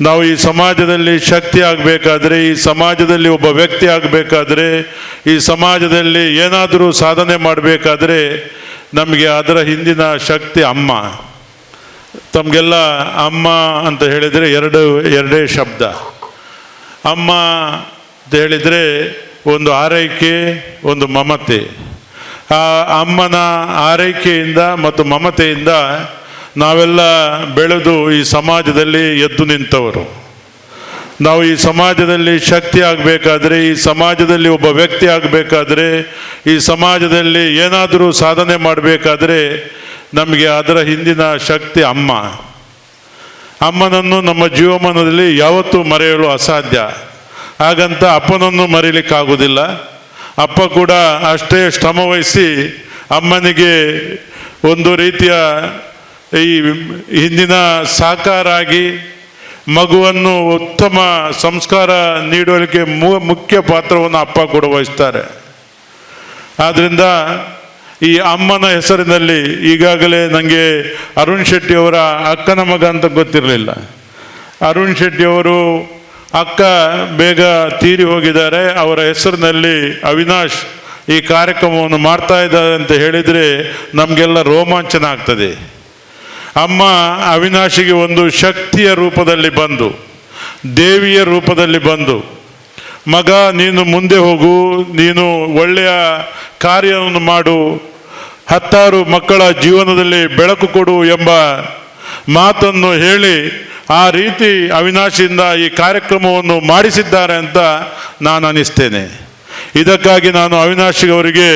ನಾವು ಈ ಸಮಾಜದಲ್ಲಿ ಶಕ್ತಿ ಆಗಬೇಕಾದ್ರೆ, ಈ ಸಮಾಜದಲ್ಲಿ ಒಬ್ಬ ವ್ಯಕ್ತಿ ಆಗಬೇಕಾದ್ರೆ, ಈ ಸಮಾಜದಲ್ಲಿ ಏನಾದರೂ ಸಾಧನೆ ಮಾಡಬೇಕಾದ್ರೆ, ನಮಗೆ ಅದರ ಹಿಂದಿನ ಶಕ್ತಿ ಅಮ್ಮ. ತಮಗೆಲ್ಲ ಅಮ್ಮ ಅಂತ ಹೇಳಿದರೆ ಎರಡು, ಎರಡೇ ಶಬ್ದ. ಅಮ್ಮ ಅಂತ ಹೇಳಿದರೆ ಒಂದು ಆರೈಕೆ, ಒಂದು ಮಮತೆ. ಆ ಅಮ್ಮನ ಆರೈಕೆಯಿಂದ ಮತ್ತು ಮಮತೆಯಿಂದ ನಾವೆಲ್ಲ ಬೆಳೆದು ಈ ಸಮಾಜದಲ್ಲಿ ಎದ್ದು ನಿಂತವರು. ನಾವು ಈ ಸಮಾಜದಲ್ಲಿ ಶಕ್ತಿ ಆಗಬೇಕಾದ್ರೆ, ಈ ಸಮಾಜದಲ್ಲಿ ಒಬ್ಬ ವ್ಯಕ್ತಿ ಆಗಬೇಕಾದ್ರೆ, ಈ ಸಮಾಜದಲ್ಲಿ ಏನಾದರೂ ಸಾಧನೆ ಮಾಡಬೇಕಾದ್ರೆ ನಮಗೆ ಅದರ ಹಿಂದಿನ ಶಕ್ತಿ ಅಮ್ಮ. ಅಮ್ಮನನ್ನು ನಮ್ಮ ಜೀವಮಾನದಲ್ಲಿ ಯಾವತ್ತೂ ಮರೆಯಲು ಅಸಾಧ್ಯ. ಹಾಗಂತ ಅಪ್ಪನನ್ನು ಮರೀಲಿಕ್ಕಾಗೋದಿಲ್ಲ ಅಪ್ಪ ಕೂಡ ಅಷ್ಟೇ ಶ್ರಮವಹಿಸಿ ಅಮ್ಮನಿಗೆ ಒಂದು ರೀತಿಯ ಈ ಹಿಂದಿನ ಸಾಕಾರಾಗಿ ಮಗುವನ್ನು ಉತ್ತಮ ಸಂಸ್ಕಾರ ನೀಡುವಲ್ಲಿಗೆ ಮುಖ್ಯ ಪಾತ್ರವನ್ನು ಅಪ್ಪ ಕೂಡ ವಹಿಸ್ತಾರೆ. ಆದ್ದರಿಂದ ಈ ಅಮ್ಮನ ಹೆಸರಿನಲ್ಲಿ ಈಗಾಗಲೇ ನನಗೆ ಅರುಣ್ ಶೆಟ್ಟಿ ಅವರ ಅಕ್ಕನ ಮಗ ಅಂತ ಗೊತ್ತಿರಲಿಲ್ಲ. ಅರುಣ್ ಶೆಟ್ಟಿ ಅವರು ಅಕ್ಕ ಬೇಗ ತೀರಿ ಹೋಗಿದ್ದಾರೆ. ಅವರ ಹೆಸರಿನಲ್ಲಿ ಅವಿನಾಶ್ ಈ ಕಾರ್ಯಕ್ರಮವನ್ನು ಮಾಡ್ತಾ ಇದ್ದಾರೆ ಅಂತ ಹೇಳಿದರೆ ನಮಗೆಲ್ಲ ರೋಮಾಂಚನ ಆಗ್ತದೆ. ಅಮ್ಮ ಅವಿನಾಶಿಗೆ ಒಂದು ಶಕ್ತಿಯ ರೂಪದಲ್ಲಿ ಬಂದು, ದೇವಿಯ ರೂಪದಲ್ಲಿ ಬಂದು, ಮಗ ನೀನು ಮುಂದೆ ಹೋಗು, ನೀನು ಒಳ್ಳೆಯ ಕಾರ್ಯವನ್ನು ಮಾಡು, ಹತ್ತಾರು ಮಕ್ಕಳ ಜೀವನದಲ್ಲಿ ಬೆಳಕು ಕೊಡು ಎಂಬ ಮಾತನ್ನು ಹೇಳಿ ಆ ರೀತಿ ಅವಿನಾಶಿಯಿಂದ ಈ ಕಾರ್ಯಕ್ರಮವನ್ನು ಮಾಡಿಸಿದ್ದಾರೆ ಅಂತ ನಾನು ಅನಿಸ್ತೇನೆ. ಇದಕ್ಕಾಗಿ ನಾನು ಅವಿನಾಶಿಗವರಿಗೆ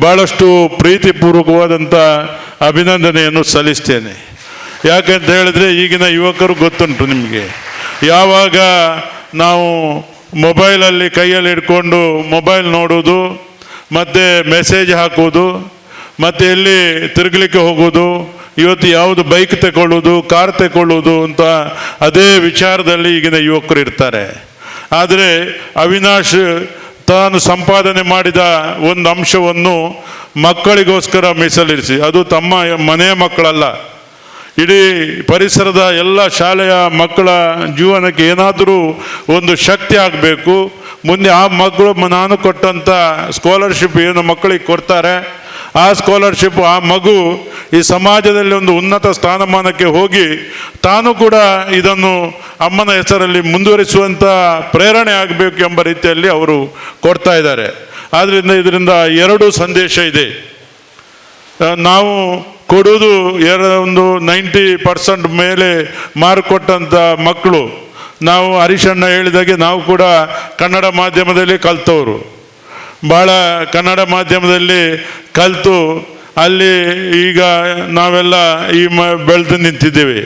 ಭಾಳಷ್ಟು ಪ್ರೀತಿಪೂರ್ವಕವಾದಂಥ ಅಭಿನಂದನೆಯನ್ನು ಸಲ್ಲಿಸ್ತೇನೆ. ಯಾಕಂತ ಹೇಳಿದ್ರೆ ಈಗಿನ ಯುವಕರು ಗೊತ್ತುಂಟು ನಿಮಗೆ. ಯಾವಾಗ ನಾವು ಮೊಬೈಲಲ್ಲಿ ಕೈಯಲ್ಲಿ ಇಟ್ಕೊಂಡು ಮೊಬೈಲ್ ನೋಡೋದು ಮತ್ತು ಮೆಸೇಜ್ ಹಾಕೋದು ಮತ್ತು ಎಲ್ಲಿ ತಿರುಗಲಿಕ್ಕೆ ಹೋಗೋದು ಇವತ್ತು ಯಾವುದು ಬೈಕ್ ತಗೊಳ್ಳೋದು ಕಾರ್ ತಗೊಳ್ಳೋದು ಅಂತ ಅದೇ ವಿಚಾರದಲ್ಲಿ ಈಗಿನ ಯುವಕರು ಇರ್ತಾರೆ. ಆದರೆ ಅವಿನಾಶ್ ತಾನು ಸಂಪಾದನೆ ಮಾಡಿದ ಒಂದು ಅಂಶವನ್ನು ಮಕ್ಕಳಿಗೋಸ್ಕರ ಮೀಸಲಿರಿಸಿ. ಅದು ತಮ್ಮ ಮನೆಯ ಮಕ್ಕಳಲ್ಲ. ಇಡೀ ಪರಿಸರದ ಎಲ್ಲ ಶಾಲೆಯ ಮಕ್ಕಳ ಜೀವನಕ್ಕೆ ಏನಾದರೂ ಒಂದು ಶಕ್ತಿ ಆಗಬೇಕು. ಮುಂದೆ ಆ ಮಕ್ಕಳು ನಾನು ಕೊಟ್ಟಂಥ ಸ್ಕಾಲರ್ಶಿಪ್ ಏನು ಮಕ್ಕಳಿಗೆ ಕೊಡ್ತಾರೆ. ಆ ಸ್ಕಾಲರ್ಶಿಪ್ ಆ ಮಗು ಈ ಸಮಾಜದಲ್ಲಿ ಒಂದು ಉನ್ನತ ಸ್ಥಾನಮಾನಕ್ಕೆ ಹೋಗಿ ತಾನು ಕೂಡ ಇದನ್ನು ಅಮ್ಮನ ಹೆಸರಲ್ಲಿ ಮುಂದುವರಿಸುವಂಥ ಪ್ರೇರಣೆ ಆಗಬೇಕು ಎಂಬ ರೀತಿಯಲ್ಲಿ ಅವರು ಕೊಡ್ತಾ ಇದ್ದಾರೆ. ಆದ್ದರಿಂದ ಇದರಿಂದ ಎರಡು ಸಂದೇಶ ಇದೆ. ನಾವು ಕೊಡೋದು ಒಂದು ನೈಂಟಿ ಪರ್ಸೆಂಟ್ ಮೇಲೆ ಮಾರ್ಕ್ ಕೊಟ್ಟಂಥ ಮಕ್ಕಳು. ನಾವು ಹರೀಶಣ್ಣ ಹೇಳಿದಾಗೆ ನಾವು ಕೂಡ ಕನ್ನಡ ಮಾಧ್ಯಮದಲ್ಲಿ ಕಲ್ತವರು. ಭಾಳ ಕನ್ನಡ ಮಾಧ್ಯಮದಲ್ಲಿ ಕಲಿತು ಅಲ್ಲಿ ಈಗ ನಾವೆಲ್ಲ ಈ ಮ ಬೆಳೆದು ನಿಂತಿದ್ದೇವೆ.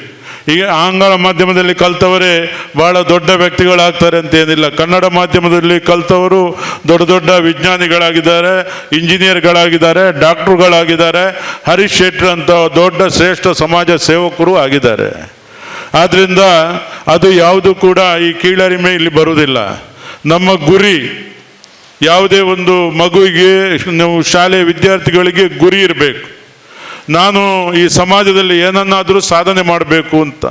ಈಗ ಆಂಗ್ಲ ಮಾಧ್ಯಮದಲ್ಲಿ ಕಲ್ತವರೇ ಬಹಳ ದೊಡ್ಡ ವ್ಯಕ್ತಿಗಳಾಗ್ತಾರೆ ಅಂತ ಏನಿಲ್ಲ. ಕನ್ನಡ ಮಾಧ್ಯಮದಲ್ಲಿ ಕಲ್ತವರು ದೊಡ್ಡ ದೊಡ್ಡ ವಿಜ್ಞಾನಿಗಳಾಗಿದ್ದಾರೆ, ಇಂಜಿನಿಯರ್ಗಳಾಗಿದ್ದಾರೆ, ಡಾಕ್ಟ್ರುಗಳಾಗಿದ್ದಾರೆ ಹರೀಶ್ ಶೆಟ್ರ್ ಅಂತ ದೊಡ್ಡ ಶ್ರೇಷ್ಠ ಸಮಾಜ ಸೇವಕರು ಆಗಿದ್ದಾರೆ. ಆದ್ದರಿಂದ ಅದು ಯಾವುದು ಕೂಡ ಈ ಕೀಳರಿಮೆ ಇಲ್ಲಿ ಬರುವುದಿಲ್ಲ. ನಮ್ಮ ಗುರಿ, ಯಾವುದೇ ಒಂದು ಮಗುವಿಗೆ, ನಾವು ಶಾಲೆಯ ವಿದ್ಯಾರ್ಥಿಗಳಿಗೆ ಗುರಿ ಇರಬೇಕು. ನಾನು ಈ ಸಮಾಜದಲ್ಲಿ ಏನನ್ನಾದರೂ ಸಾಧನೆ ಮಾಡಬೇಕು ಅಂತ.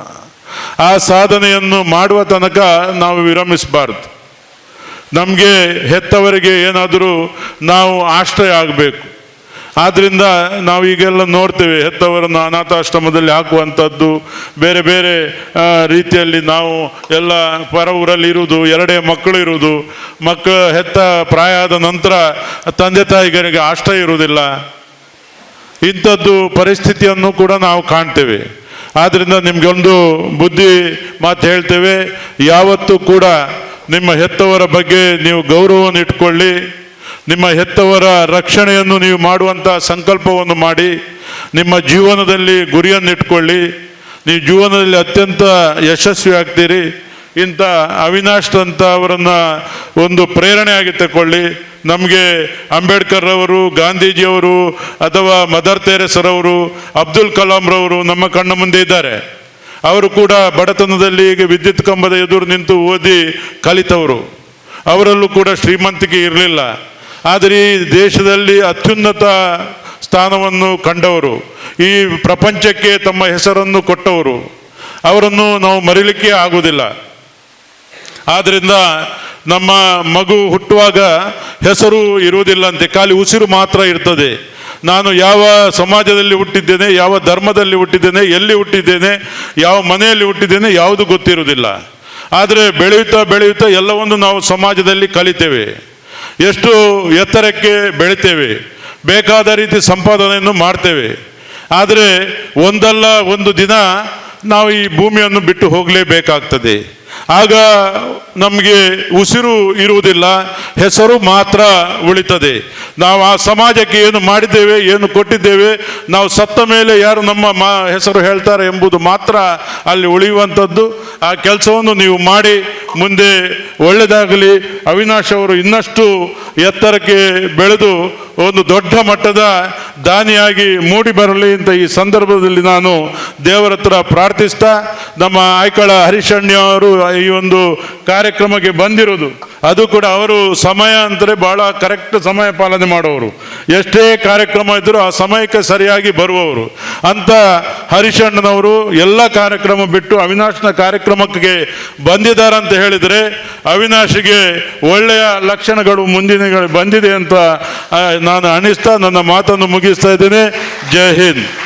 ಆ ಸಾಧನೆಯನ್ನು ಮಾಡುವ ತನಕ ನಾವು ವಿರಮಿಸಬಾರ್ದು. ನಮಗೆ ಹೆತ್ತವರಿಗೆ ಏನಾದರೂ ನಾವು ಆಶ್ರಯ ಆಗಬೇಕು. ಆದ್ದರಿಂದ ನಾವು ಈಗೆಲ್ಲ ನೋಡ್ತೇವೆ, ಹೆತ್ತವರನ್ನು ಅನಾಥಾಶ್ರಮದಲ್ಲಿ ಹಾಕುವಂಥದ್ದು, ಬೇರೆ ಬೇರೆ ರೀತಿಯಲ್ಲಿ ನಾವು ಎಲ್ಲ ಪರ ಊರಲ್ಲಿ ಇರುವುದು, ಎರಡೇ ಮಕ್ಕಳು ಇರುವುದು ಮಕ್ಕಳು ಹೆತ್ತ ಪ್ರಾಯ ಆದ ನಂತರ ತಂದೆ ತಾಯಿಗಳಿಗೆ ಆಶ್ರಯ ಇರುವುದಿಲ್ಲ. ಇಂಥದ್ದು ಪರಿಸ್ಥಿತಿಯನ್ನು ಕೂಡ ನಾವು ಕಾಣ್ತೇವೆ. ಆದ್ದರಿಂದ ನಿಮಗೊಂದು ಬುದ್ಧಿ ಮಾತು ಹೇಳ್ತೇವೆ. ಯಾವತ್ತೂ ಕೂಡ ನಿಮ್ಮ ಹೆತ್ತವರ ಬಗ್ಗೆ ನೀವು ಗೌರವವನ್ನು ಇಟ್ಕೊಳ್ಳಿ. ನಿಮ್ಮ ಹೆತ್ತವರ ರಕ್ಷಣೆಯನ್ನು ನೀವು ಮಾಡುವಂಥ ಸಂಕಲ್ಪವನ್ನು ಮಾಡಿ. ನಿಮ್ಮ ಜೀವನದಲ್ಲಿ ಗುರಿಯನ್ನು ಇಟ್ಕೊಳ್ಳಿ ನೀವು ಜೀವನದಲ್ಲಿ ಅತ್ಯಂತ ಯಶಸ್ವಿ ಆಗ್ತೀರಿ ಇಂಥ ಅವಿನಾಶ್ ಅಂತ ಅವರನ್ನ ಒಂದು ಪ್ರೇರಣೆಯಾಗಿ ತಗೊಳ್ಳಿ ನಮಗೆ ಅಂಬೇಡ್ಕರ್ ಅವರು ಗಾಂಧೀಜಿಯವರು ಅಥವಾ ಮದರ್ ತೆರೆಸರವರು ಅಬ್ದುಲ್ ಕಲಾಂ ರವರು ನಮ್ಮ ಕಣ್ಣ ಮುಂದೆ ಇದ್ದಾರೆ. ಅವರು ಕೂಡ ಬಡತನದಲ್ಲಿ ಈಗ ವಿದ್ಯುತ್ ಕಂಬದ ಎದುರು ನಿಂತು ಓದಿ ಕಲಿತವರು. ಅವರಲ್ಲೂ ಕೂಡ ಶ್ರೀಮಂತಿಕೆ ಇರಲಿಲ್ಲ. ಆದರೆ ಈ ದೇಶದಲ್ಲಿ ಅತ್ಯುನ್ನತ ಸ್ಥಾನವನ್ನು ಕಂಡವರು. ಈ ಪ್ರಪಂಚಕ್ಕೆ ತಮ್ಮ ಹೆಸರನ್ನು ಕೊಟ್ಟವರು. ಅವರನ್ನು ನಾವು ಮರಿಲಿಕ್ಕೆ ಆಗುವುದಿಲ್ಲ. ಆದ್ದರಿಂದ ನಮ್ಮ ಮಗು ಹುಟ್ಟುವಾಗ ಹೆಸರು ಇರುವುದಿಲ್ಲ ಅಂತೆ. ಖಾಲಿ ಉಸಿರು ಮಾತ್ರ ಇರ್ತದೆ. ನಾನು ಯಾವ ಸಮಾಜದಲ್ಲಿ ಹುಟ್ಟಿದ್ದೇನೆ, ಯಾವ ಧರ್ಮದಲ್ಲಿ ಹುಟ್ಟಿದ್ದೇನೆ, ಎಲ್ಲಿ ಹುಟ್ಟಿದ್ದೇನೆ, ಯಾವ ಮನೆಯಲ್ಲಿ ಹುಟ್ಟಿದ್ದೇನೆ ಯಾವುದು ಗೊತ್ತಿರುವುದಿಲ್ಲ. ಆದರೆ ಬೆಳೆಯುತ್ತಾ ಬೆಳೆಯುತ್ತಾ ಎಲ್ಲವನ್ನು ನಾವು ಸಮಾಜದಲ್ಲಿ ಕಲಿತೇವೆ. ಎಷ್ಟು ಎತ್ತರಕ್ಕೆ ಬೆಳಿತೇವೆ. ಬೇಕಾದ ರೀತಿ ಸಂಪಾದನೆಯನ್ನು ಮಾಡ್ತೇವೆ. ಆದರೆ ಒಂದಲ್ಲ ಒಂದು ದಿನ ನಾವು ಈ ಭೂಮಿಯನ್ನು ಬಿಟ್ಟು ಹೋಗಲೇಬೇಕಾಗ್ತದೆ. ಆಗ ನಮಗೆ ಉಸಿರು ಇರುವುದಿಲ್ಲ, ಹೆಸರು ಮಾತ್ರ ಉಳಿತದೆ. ನಾವು ಆ ಸಮಾಜಕ್ಕೆ ಏನು ಮಾಡಿದ್ದೇವೆ, ಏನು ಕೊಟ್ಟಿದ್ದೇವೆ, ನಾವು ಸತ್ತ ಮೇಲೆ ಯಾರು ನಮ್ಮ ಮಾ, ಹೆಸರು ಹೇಳ್ತಾರೆ ಎಂಬುದು ಮಾತ್ರ ಅಲ್ಲಿ ಉಳಿಯುವಂಥದ್ದು. ಆ ಕೆಲಸವನ್ನು ನೀವು ಮಾಡಿ, ಮುಂದೆ ಒಳ್ಳೆಯದಾಗಲಿ. ಅವಿನಾಶ್ ಅವರು ಇನ್ನಷ್ಟು ಎತ್ತರಕ್ಕೆ ಬೆಳೆದು ಒಂದು ದೊಡ್ಡ ಮಟ್ಟದ ದಾನಿಯಾಗಿ ಮೂಡಿ ಬರಲಿ ಅಂತ ಈ ಸಂದರ್ಭದಲ್ಲಿ ನಾನು ದೇವರ ಹತ್ರ ಪ್ರಾರ್ಥಿಸ್ತಾ, ನಮ್ಮ ಆಯ್ಕಳ ಹರಿಶಣ್ಯ ಅವರು ಈ ಒಂದು ಕಾರ್ಯಕ್ರಮಕ್ಕೆ ಬಂದಿರೋದು. ಅದು ಕೂಡ ಅವರು ಸಮಯ ಅಂದರೆ ಭಾಳ ಕರೆಕ್ಟ್ ಸಮಯ ಪಾಲನೆ ಮಾಡುವವರು ಎಷ್ಟೇ ಕಾರ್ಯಕ್ರಮ ಇದ್ದರೂ ಆ ಸಮಯಕ್ಕೆ ಸರಿಯಾಗಿ ಬರುವವರು. ಅಂತ ಹರಿಶಣ್ಣನವರು ಎಲ್ಲ ಕಾರ್ಯಕ್ರಮ ಬಿಟ್ಟು ಅವಿನಾಶ್ನ ಕಾರ್ಯಕ್ರಮಕ್ಕೆ ಬಂದಿದ್ದಾರೆ ಅಂತ ಹೇಳಿದರೆ ಅವಿನಾಶಿಗೆ ಒಳ್ಳೆಯ ಲಕ್ಷಣಗಳು ಮುಂದಿನ ಬಂದಿದೆ ಅಂತ ನಾನು ಅನಿಸ್ತಾ ನನ್ನ ಮಾತನ್ನು ಮುಗಿಸ್ತಾ ಇದ್ದೇನೆ. ಜೈ ಹಿಂದ್.